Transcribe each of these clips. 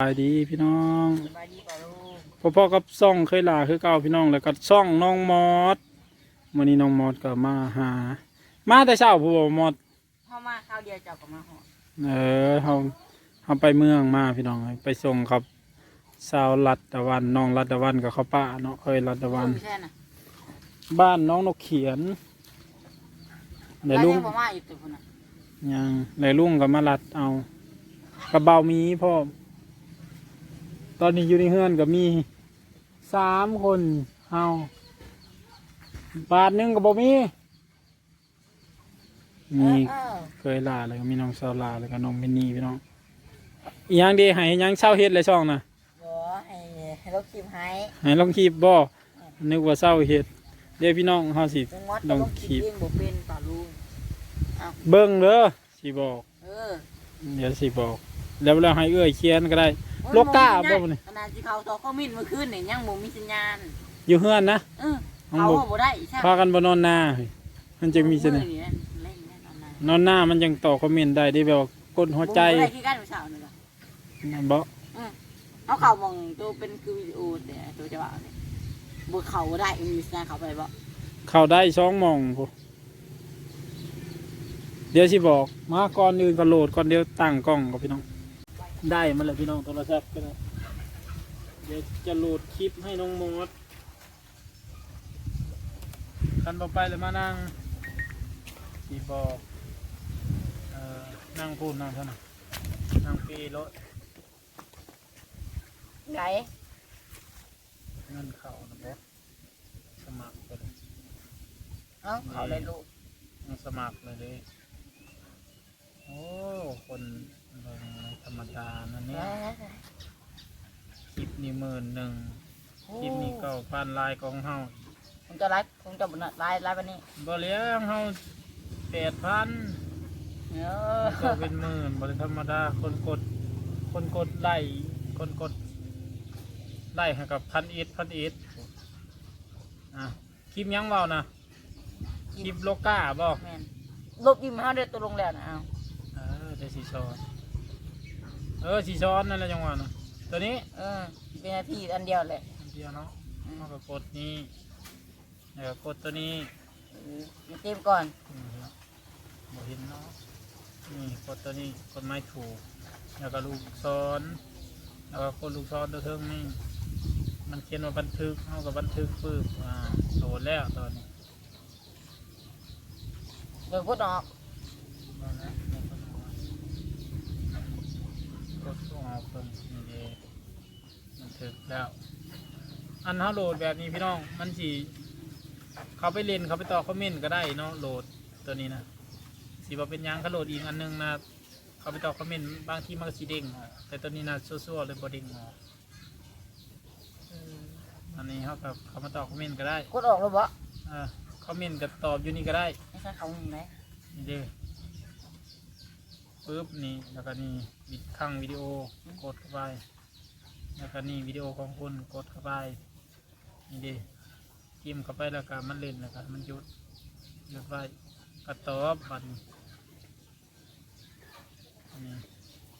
สบายดีพี่น้องสบายดีป่าลูกพ่อพ่อกับซ่องเคยลาคือเก่าพี่น้องแล้วก็ซ่องน้องมอดมื้อนี้น้องมอดก็มาหา มาแต่เช้าผู้บ่มอดพ่อมาข้าวเดียวเจ้าก็มาหอดเออเฮาเฮาไปเมืองมาพี่น้องไปส่งครับสาวรัตตะวันน้องรัตตะวันกับเขาป้าเนาะเอ้ยรัตตะวันไม่ใช่น่ะบ้านน้องนกเขียนในลุงแล้วยังบ่มาอีกตัวพุ่นน่ะยังในลุงก็มารัดเอากระเบามีพ่อม ตอนนี้อยู่ในเฮือนก็มีสามคนเฮาบาทหนึงก็บ่มีมีเออเคยลาแล้วก็มีน้องสาวลาแล้วก็น้องมินนี่พี่น้องอีหยังดีให้หยังเช่าเฮ็ดเลยช่องน่ะบ่ให้ให้เราคิมให้ให้ลองคีบบ่นึกว่าเช่าเฮ็ดเดี๋ยวพี่น้องเฮาสิจังหวัดลองต้องคิคิดดเองบ่เป็นป่าลูกเบิ่งเด้อสิบอกเออเดี๋ยวสิบอก แล้วเราให้เอื้อยเขียนก็ได้ โลก้าบ่บ่นี่ขนาดที่เขาโทรเข้ามินเมื่อคืนนี่ยังบ่มีสัญญาณอยู่เฮือนนะเออของเขาบ่บ่ได้ใช่พากันบ่นอนหน้าเฮ้ยมันจะมีเสน่ห์เล่นแน่นอนนะนอนหน้ามันยังต่อคอมเมนต์ได้ได้แบบว่ากดหัวใจบ่ได้คือกันเมื่อเช้านี่ล่ะบ่เขาเข้ามองตัวเป็นคือวิดีโอแต่ตัวจะว่าเนี่ยบ่เข้าบ่ได้มีสัญญาณเข้าไปบ่เข้าได้สองหมองพุเดี๋ยวสิบอก มาก่อนอื่นก็โหลดก่อนเดี๋ยวตั้งกล้องกับพี่น้อง ได้มาแล้วพี่น้องโทรศัพท์ก็ได้เดี๋ยวจะโหลดคลิปให้น้องมดคันต่อไปเลยมานั่งสิบอกเอ่อนั่งพูดนั่งเท่านั้นนั่งปีรถไงเงินเขานะบอสมัครไปเลยเอ้าเขาเลยลูกยังสมัครเลยเลยโอ้คน เบิ่งธรรมดานั่นเนี่ยคลิปนี่หมื่นหนึ่งคลิปนี่เก้าพันลายของเฮาผมจะไลฟ์ผมจะบนไลฟ์ไลฟ์วันนี้บ่เลี้ยงเฮาแปดพันเอก็อเป็นหมื่นบ่ได้ธรรมดาคนกด คนกดไล่คนกดไล่ให้กับพันเอ็ดพันเอ็ดอะคลิปยังเบานะคลิปโลก้าบ่แมนลบยิ้มห้าเดือนตัวลงแล้วนะเอาเออได้สีช้อน เออสีช้อนนั่นแหละจังหวะนะตัวนี้เออเป็นนาทีอันเดียวเลยอันเดียวเนาะเอาก็กดนี้แล้วก็กดตัวนี้มาเต็มก่อนนี่ครับบ่เห็นเนาะนี่กดตัวนี้กดไม้ถูกแล้วก็ลูกซ้อนแล้วก็กดลูกซ้อนตัวเทิงนี่มันเขียนว่าบันทึกเอากับบันทึกปึ๊บอ่าโหลดแล้วตอนนี้เดี๋ยวพูดออก เอาละเอาละกดออกตัวนี้เด้บันทึกแล้ว อันถ้าโหลดแบบนี้พี่น้อง มันสีเขาไปเล่นเขาไปต่อคอมเมนต์ก็ได้เนาะโหลดตัวนี้นะสีว่าเป็นหยังเขาโหลดอีกอันหนึงนะเขาไปต่อคอมเมนต์บางทีมันก็สีเด้งออกแต่ตัวนี้นะซัวๆเลยบอด้งออกอันนี้เขากับเขามาต่อคอมเมนต์ก็ได้กดออกแล้วบ่เออคอมเมนต์กับตอบอยู่นี่ก็ได้ไม่ใช่เขาอย่างไรนี่เด้ ปึ๊บนี่แล้วก็นี่วิดข้างวิดีโอกดเข้าไป แล้วก็นี่วิดีโอของคุณกดเข้าไปนี่เด้จิ้มเข้าไปแล้วก็มันเล่นแล้วก็มันหยุดหยุดไว้กระตอบบัดนนี่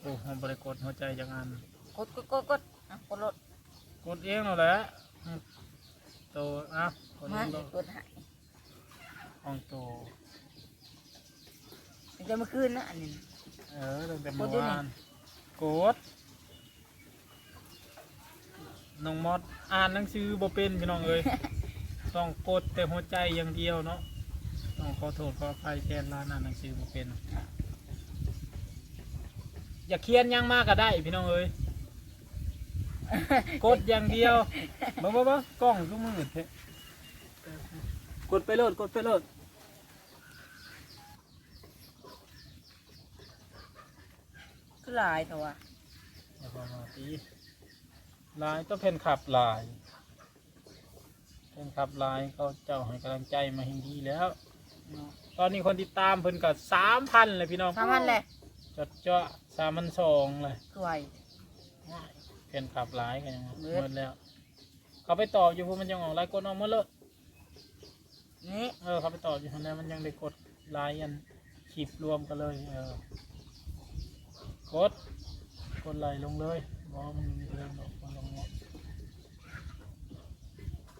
โอ้ผมบริกดหัวใจอย่างอันกดกดกดกดอะกดรถกดเองแล้วแหละอืมโตอะกดเอมางแล้วกดใหายของโตจะมาคืนนะอันนี้ เออตั้งแต่เมื่อกดอยู่นี่วานกดน้องมอดอ่านหนังสือบ่เป็นพี่น้องเอ้ยต้องกดแต่หัวใจอย่างเดียวเนาะต้องขอโทษขออภัยแทนร้านอ่านหนังสือบ่เป็น อย่าเขียนหยังมากก็ได้พี่น้องเอ้ยกดอย่างเดียวบ่บ่บ่กล้องทุกมือเทะกดไปโลดกดไปโลด คือลายเถอะวะอย่าพอมาตีลายต้องเป็นขับลายเป็นขับลายเขาเจ้าให้กำลังใจมาเฮงดีแล้วตอนนี้คนติดตามเพิ่นก็สามพันเลยพี่น้องสามพันเลยจดเจาะสามพันสองเลยคือไวเป็นขับลายกันยังไงเบิด หมดแล้ว เขาไปตอบอยู่พวกมันยังออกไลน์กดออกหมาเลยนี่เออเขาไปตอบอยู่ทางนั้นมันยังได้กดไลน์อันคลิปรวมกันเลย เออ กด กดไลน์ลงเลยอบ่มันมีเรื่องดอกคนลงเนาะ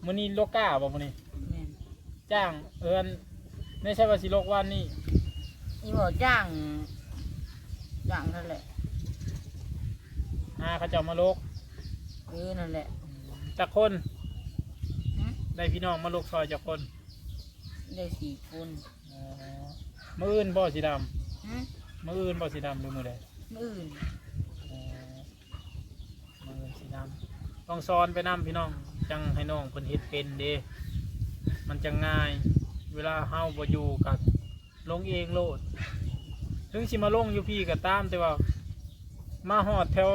มื้อนี้โลก้าบ่มื้อนี้ แม่นจ้างเอิ้นไม่ใช่ว่าสิโลกวันนี้อีบ่จ้างจ้างนั่นแหละหาเขาเจ้ามาโลกเออนั่นแหละ จักคนหึได้พี่น้องมาโลกซอยจักคนได้สี่คนอ๋อมื้ออื่นบ่สีดำหึมื้ออื่นบ่สีดำหรือมื้อใด มื้ออื่นอ๋อมื้ออื่นสีดำต้องสอนไปนํพี่น้อง จังให้น้องเพิ่นเฮ็ดเป็นเด้มันจะง่าย เวลาเฮาบ่อยู่กับลงเองโลด ถึงสิมาลงอยู่พี่ก็ตามแต่ว่า มาฮอดแถว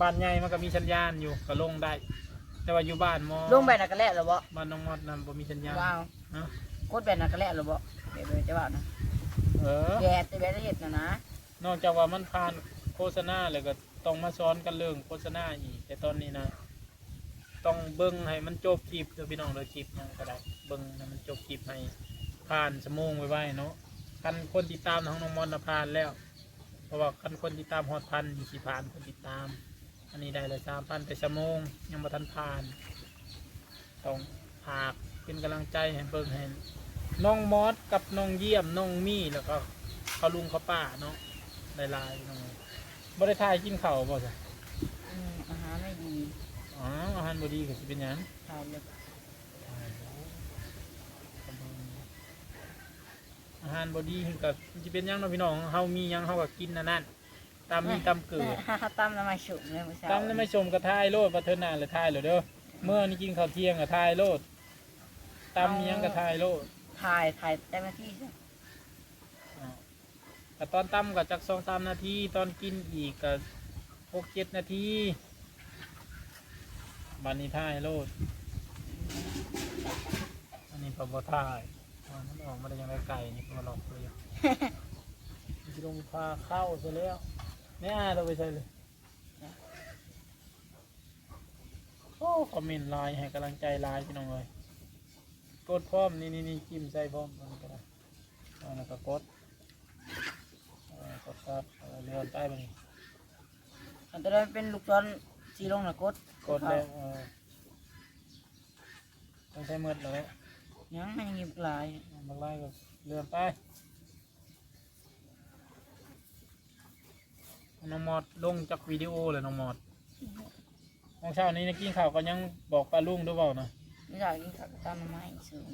บ้านใหญ่มันก็มีสัญญาณอยู่ก็ลงได้ แต่ว่าอยู่บ้านมอลงไปนักกะแลแล้วบ่บ้านน้องมอดนั่นบ่มีสัญญาณว้าวเนาะกดไปนักกะแลแล้วบ่เดี๋ยวจะว่านะเออแกแต่แบบเฮ็ดนะนะ นอกจากว่ามันผ่านโฆษณาแล้วก็ต้องมาซ้อนกันเรื่องโฆษณาอีก แต่ตอนนี้นะ ต้องเบิ่งให้มันจบคลิปเด้อพี่น้องเด้อคลิปหยังก็ได้เบิ่งให้มันจบคลิปให้ผ่านชั่วโมงไว้เนาะคันคนติดตามของน้องมอนนะผ่านแล้ว เพราะว่าคันคนติดตามฮอดพันอยู่สิผ่านคนติดตาม อันนี้ได้เลยสามพันแต่ชั่วโมงยังบ่ทันผ่านต้องผากเป็นกำลังใจให้เบิ่งให้น้องมอสกับน้องเยี่ยมน้องมี่แล้วก็เขาลุงเขาป้าเนาะ ลายๆน้องบ่ได้ทายกินข้าวบ่จ้ะอืมอาหารไม่ดีอ๋ออาหารบ่ดีก็สิเป็นหยังทานเลยอาหารบอดีก็จะเป็นหยังเนาะพี่น้องเฮามีหยังเฮาก็กินนั่นนั่นตามมีตามเกิดตำน้ำมันฉุกเลยมื้อเช้าตามนั้นไม่ชมกระทายโลดบัเทินหน้าเลยทายเลยเด้อเมื่อนี้กินข้าวเที่ยงกระทายโลดตามมีหยังกระทายโลดถ่ายถ่ายแต่มาที่ซะอ้าว แต่ตอนตำก็จักสองสามนาทีตอนกินอีกก็หกเจ็ดนาทีบันนี้ทายโลด อันนี้พอบทายอ่ามันออกมาได้ยังไงไก่นี่มาหลอกเลยจะลงพาเข้าซะแล้วเนี่ยเราไปใช่เลยโอ้คอมเมนต์ไลน์ให้กำลังใจไลน์พี่น้องเลยกดพร้อมนี่นี่นี่จิ้มใส่พร้อมมันก็ได้เอาแล้วก็กดเออกดครับเออเลื่อนใต้ไปนี่อันตอนนั้นเป็นลูกช้อนสีลงน่ะกดกดแล้วเออต้องใช้มืดแล้วยังมันยังหยิบหลายบางไล่ก็เลื่อนไปน้องมอดลงจากวิดีโอเลยน้องมอดตอนเช้านี้นะกินข้าวก็ยังบอกปลาลุงด้วยเปล่านะไม่อยากกินข้าวกับตำน้ำมันสูง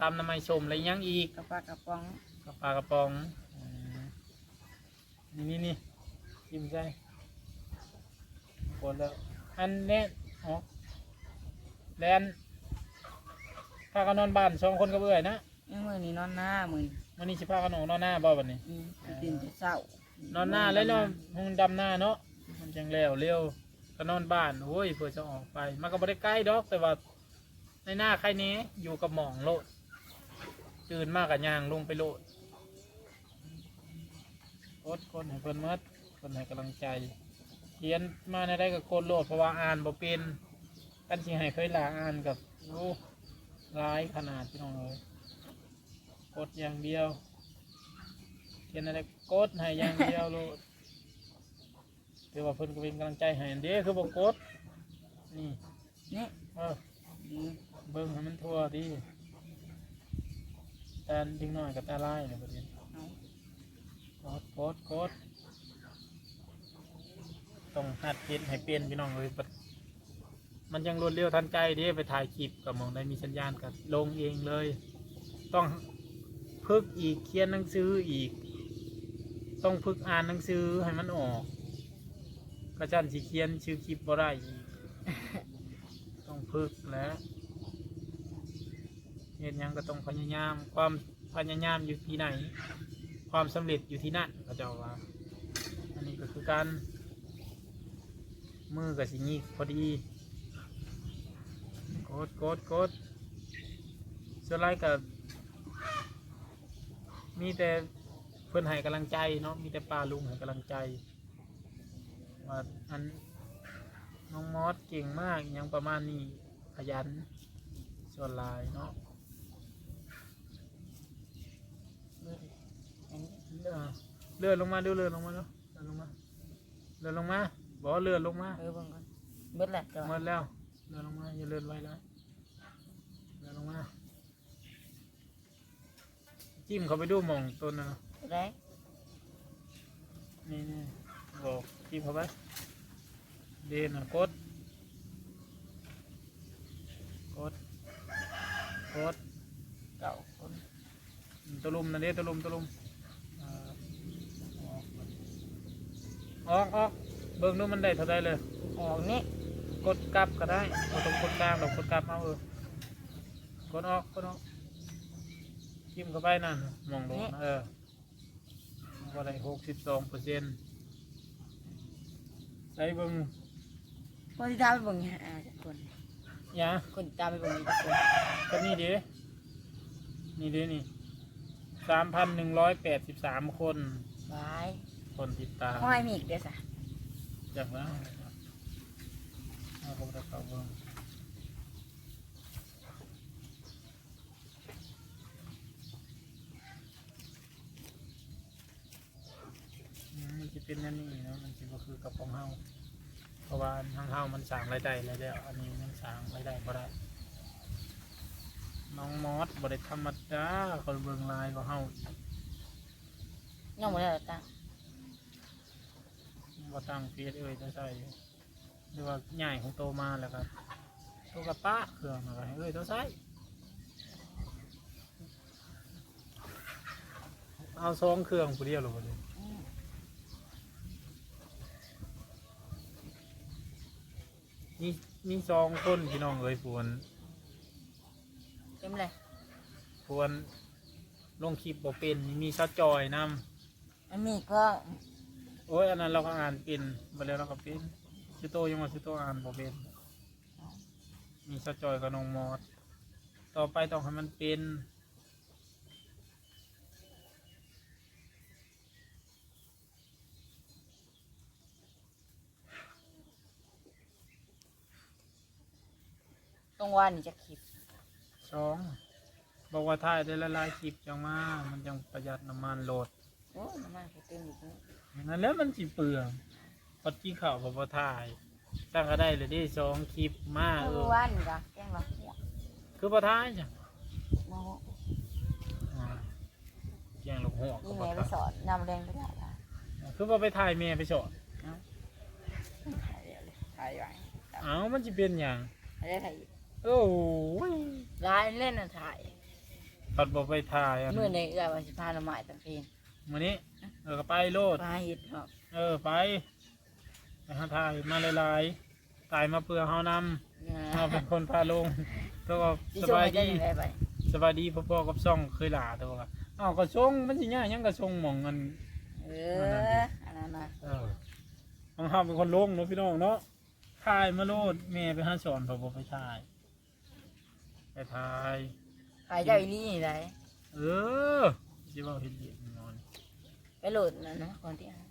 ตามน้ำไม้ชมอะไรยังอีกกับปลากระป๋องกับปลากระป๋องอืมนี่นี่นี่ จิ้มใส่กดแล้วอันเนี้ยอ๋อแลนพากันนอนบ้านสองคนกับเอื่อยนะยังมือนี่นอนหน้ามือนี่วันนี้สิพากันนอนนอนหน้าบ่วันนี้ อืมตื่นแต่เช้านอนหน้าเลยเนาะห้องดำหน้าเนาะมันจังแล้วเร็วก็นอนบ้านโอ้ยเพื่อจะออกไป มันก็บ่ได้ใกล้ดอกแต่ว่าในหน้าใครเนี้อยู่กับหมองโลดตื่นมากกับยางลงไปโลดโคตรคนให้เพิ่นหมัด คนให้กำลังใจเขียนมาในได้กับโคตรโลดเพราะว่าอ่านบ่เป็นกันสิให้เคยลาอ่านกับโอ้ร้ายขนาดพี่น้องเลยกดอย่างเดียวเขียนอะไรกดให้อย่างเดียวโลดถือว่าเพิ่นก็เป็นกำลังใจให้อันเด้คือบ่กดนี่นี่เออดีเบิ่งให้มันทั่วดีแต่ดิ้งน้อยกับตาลายเนี่ยประเด็นเอากดกดกด ต้องหัดเฮ็ดให้เป็นพี่น้องเลยบัดมันยังรวดเร็วทันใจเด้ไปถ่ายคลิปกับหมองได้มีสัญญาณกับลงเองเลย ต้องฝึกอีกเขียนหนังสืออีก ต้องฝึกอ่านหนังสือให้มันออกกระจันสีเขียนชื่อคลิปบ่ได้อีกต้องฝึกแหล้วเห็นยังก็ต้องพยายาม ความพยายามอยู่ที่ไหน ความสำเร็จอยู่ที่นั่นเขาเจ้าว่า อันนี้ก็คือการ มือกับสิงีกพอดีกดกดกดส่วนไรกับมีแต่เพื่อนให้กำลังใจเนาะมีแต่ปลาลุงให้กำลังใจว่าอันน้องมอสเก่งมากอหยังประมาณนี้ขยันส่วนลายเนาะเลื่อนเลื่อนลงมาดูเลื่อนลงมาดูเลื่อนลงมาเลื่อนลงมา บอกเลื่อนลงมาเออเบิ่งก่อนเบิดแหละจ้ะหมดแล้วเลื่อนลงมาอย่าเลื่อนไว้เลยเลื่อนลงมาจิ้มเขาไปดูหมองต้นนะได้นี่นี่บอกจิ้มเข้าไปเดนนะกดกดกดเก่าคนตะลุมนะเด้ตะลุมตะลุมอ่าออกออกออก เบิ่งดูมันได้เท่าไดเลย ออกนี่กดกลับก็ได้เราต้องกดกลางเรากดกลับเอาเออกดออกกดออกจิ้มเข้าไปนั่นมองดูนะเออว่าได้หกสิบสองเปอร์เซ็นต์ใส่เบิ่งคนที่ตามไปเบิ่งหาจักคนยาคนที่ตามไปเบิ่งจักคนก็นี่เด้นี่เด้นี่สามพันหนึ่งร้อยแปดสิบสามคนบายคนติดตาม ห้อยมีอีกเด้อสะ จากแล้วเอาเข้าไปเข้าเบิ่งมันจะเป็นนั่นนี่นะมันจะก็คือกับของเฮาเพราะว่าทางเฮามันสร้างรายได้แล้วเดี๋ยวอันนี้มันสร้างรายได้บ่ได้น้องมอสบ่ได้ธรรมดาคนเบิ่งลายก็เฮายังบ่ได้ตั้ง บ่ตั้งเฟียดเอ้ยจะใส่หรือว่าใหญ่ของโตมาแล้วก็โตกับป้าเครื่องอะไรเอ้ยต้องใส่เอาสองเครื่องผู้เดียวหรอบ่เลยอืมมีมีสองคนพี่น้องเอ้ยปวนเต็มเลยปวนลงคลิปบ่เป็นมีซะจอยนำมันมีก็ โอ้ยอันนั้นเราก็อ่านเป็นบ่แล้วเราก็เป็นสิโตยังว่าสิโตอ่านบ่เป็นมีซะจอยกับน้องมอสต่อไปต้องให้มันเป็นตรงวันนี่จะคลิปสองบอกว่าถ่ายได้ละลายคลิปจังมา มันจังประหยัดน้ำมันโหลด โอ้น้ำมันก็เต็มอีก นี่นั่นแหล้วมันสิเปลืองพอกี้ข่าวพอถ่ายตั้งก็ได้เลยดิสองคลิปมาเอเมื่ออวานนี่ก็แกงละหัวคือพอถ่ายจ้ะโมโหอ่าแกงลูกหัวนี่ก็แม่บ่ไปถ่ายสอนนำแรงไปได้ละคือว่าไปถ่ายแม่ไปสอนถ่ายเดี๋ยวเลยถ่ายไว้เอ้ามันจะเป็นอย่างถ่ายได้ถ่ายอีกโอ้ยร้ายเล่นน่ะถ่ายพัดบอกไปถ่ายอันเมื่อในเอื้อวันสิพาหน่อไม้ตะเพลง มื้อนี้ เออก็ไปโลดพาเฮ็ดครับเออไปไปหาถ่ายมาหลายๆถ่ายมาเพื่อเฮานำเราเป็นคนพาลงตัวก็สิสส่งบายให้ได้ดียังไงไปสบายดีพ่อๆกับซ่องเคยหลาตัวก็อ้าวก็ส่งมันสิยากหยังก็ส่งหมองเงินเอออันนั้นน่ะเออของเฮาเป็นคนลงเนาะพี่น้องเนาะถ่ายมาโลดแม่ไปหาสอนพอบ่ไปถ่ายไปถ่ายถ่ายเจ้าอีนี่นี่ได้เออสิเว้าเฮ็ดเย็นนอน ไปโหลดนั่นนะก่อนที่อ่าน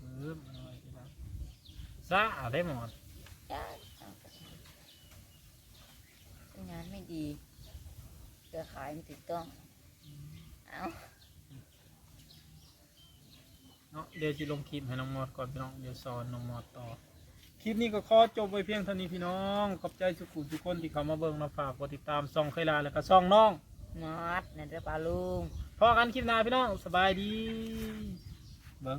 เออมันน้อยสิครับซะได้หมดจ้าเอาไปงานไม่ดีเครือขายไม่ถูกต้อง เอาเนาะเดี๋ยวสิลงคลิปให้น้องมอดก่อนพี่น้องเดี๋ยวสอนน้องมอดต่อ คลิปนี้ก็ขอจบไว้เพียงเท่านี้พี่น้องขอบใจสุขุมทุกคนที่เข้ามาเบิ่งมาฝากกดติดตามซ่องเคยลาแล้วก็ซ่องน้อง มอดนั่นเด้อปลาลุง พอกันคลิปหน้าพี่น้องสบายดี เบิ้ง